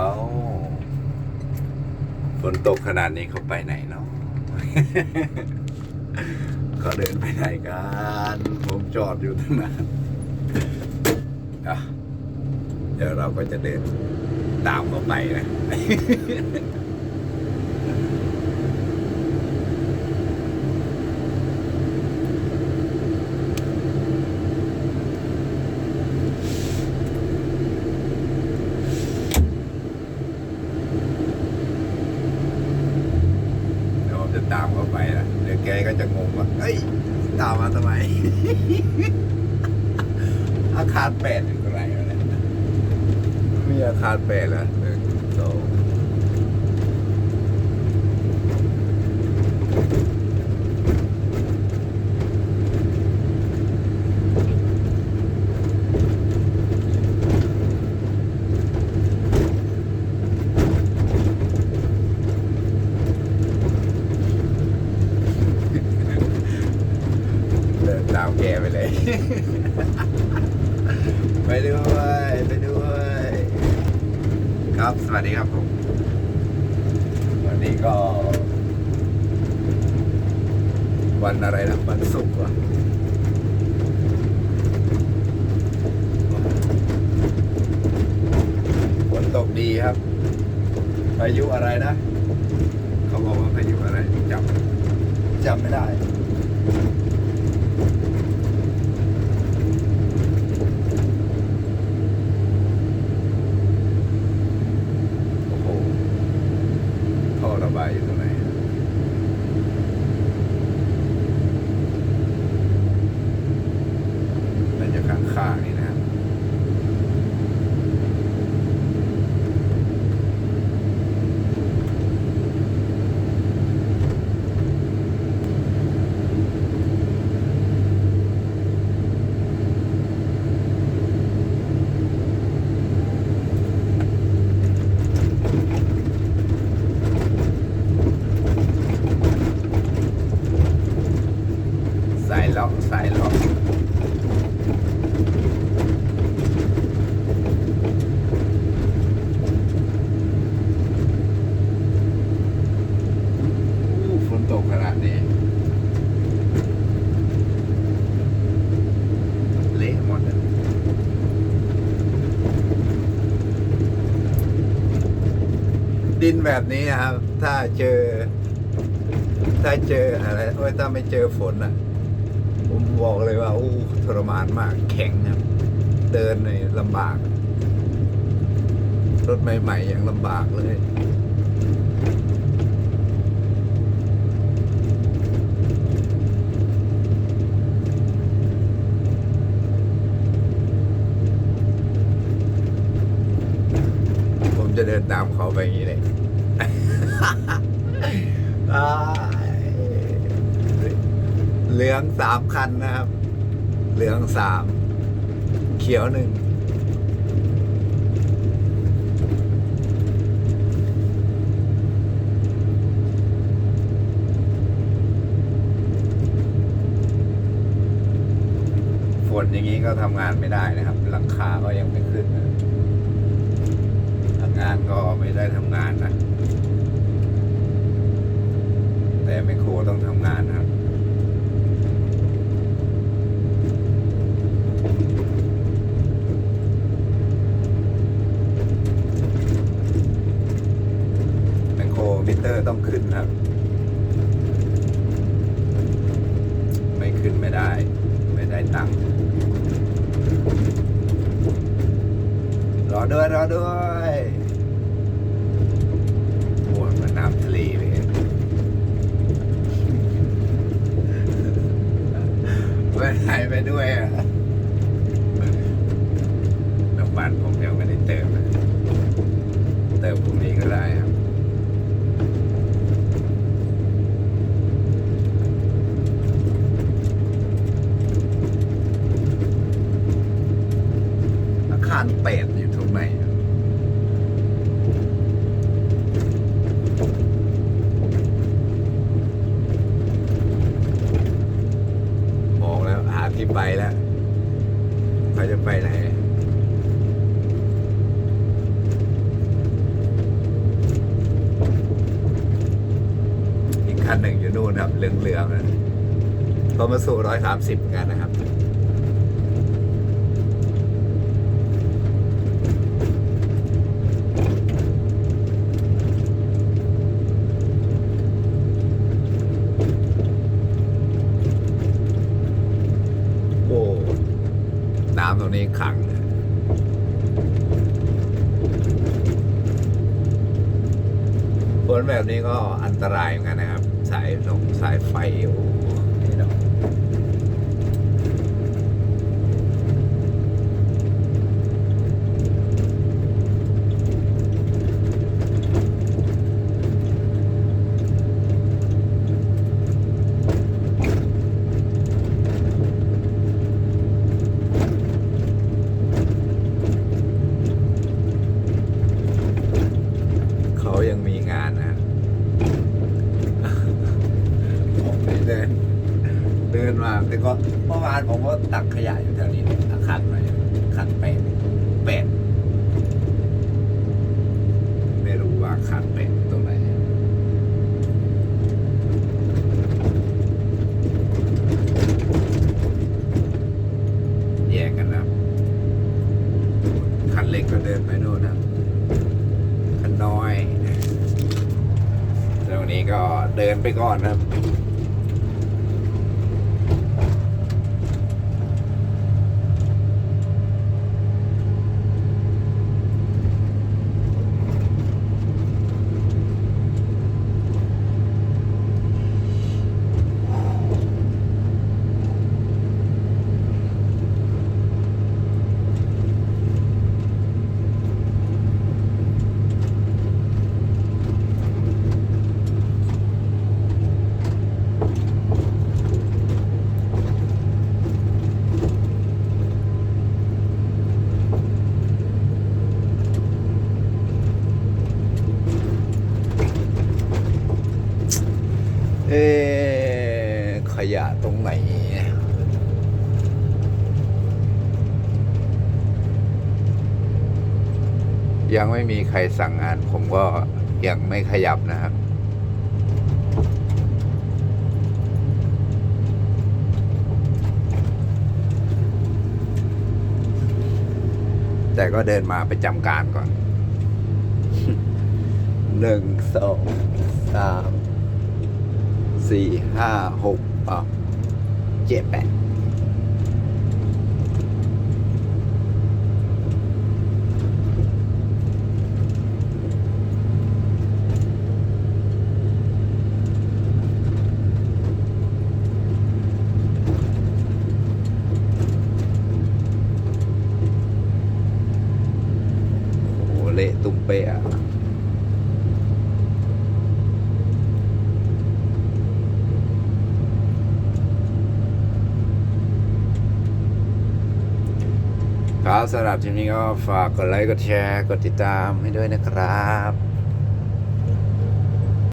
เอาฝนตกขนาดนี้เขาไปไหนเนาะเขาเดินไปไหนกัน ผมจอดอยู่ตั้งนานอะเดี๋ยวเราก็จะเดินตามเขาไปนะ เดี๋ยวผมจะ ตามเขาไปนะเดี๋ยวแกก็จะงงว่าเฮ้ยตามมาทำไม อาคารแปดอยู่ตรงไหนวะเนี่ยมีอาคารแปดเหรอสองเดินตามแกไป เลย ไปด้วย ไปด้วย ครับ สวัสดีครับผม วันนี้ก็ วันอะไรนะวันศุกร์วะฝนตกดีครับ พายุอะไรนะ เขาบอกว่าพายุอะไรจำจำไม่ได้ โอ้โหท่อระบายอยู่ตรงไหน น่าจะข้างๆนี่นะครับ สายล็อกสายล็อกอู้ฝนตกขนาดนี้ เละหมดเลย ดินแบบนี้นะครับ ถ้าเจอ ถ้าเจออะไรโอ้ยถ้าไม่เจอฝนอะ ผมบอกเลยว่าอู้ทรมานมาก แข็งนะเดินในลำบาก รถใหม่ ๆ ยังลำบากเลย เดินตามเขาไปอย่างนี้เลยเหลืองสามคันนะครับ เหลืองสาม เขียวหนึ่ง ฝนอย่างนี้ก็ทำงานไม่ได้นะครับ หลังคาก็ยังไม่ขึ้นนะ ไม่ได้ทำงานนะ แต่แมคโครต้องทำงานนะครับแมคโครมิเตอร์ต้องขึ้นนะครับ ไม่ขึ้นไม่ได้ ไม่ได้ตังค์รอด้วยรอด้วยโอ้ยมันน้ำทะเลเลย ไปไหนไป ด้วย ไปแล้วเขาจะไปไหนอีกคันหนึ่งอยู่นู่นครับเหลืองๆนะเขามาสู่ร้อยสามสิบกันนะครับ รงนี้ขังฝนแบบนี้ก็อันตรายเหมือนกันนะครับ สายลงสายไฟโอ้โหนี่เนาะเขายังมีงานนะผมไปเดิน เดินมาแต่ก็เมื่อวาน ผมก็ตักขยะอยู่แถวนี้อาคารหน่อยอาคารแปดแปดไม่รู้ว่าอาคารแปดตรงไหนแยกกันนะคันเล็กก็เดินไปโน่นนะคันน้อยแล้ววันนี้ก็เดินไปก่อนนะครับ เอ๊ะขย ไหนยังไม่มีใครสั่งงาน ผมก็ยังไม่ขยับนะครับ แต่ก็เดินมาไปจำการก่อน หนึ่ง สอง สาม สี่ ห้า หกอะ เจ็ดแปดโอ้โหเละตุ้มเป๊ะอะ ครับ สำหรับทีนี้ก็ฝากกดไลค์กดแชร์ กดติดตามให้ด้วยนะครับ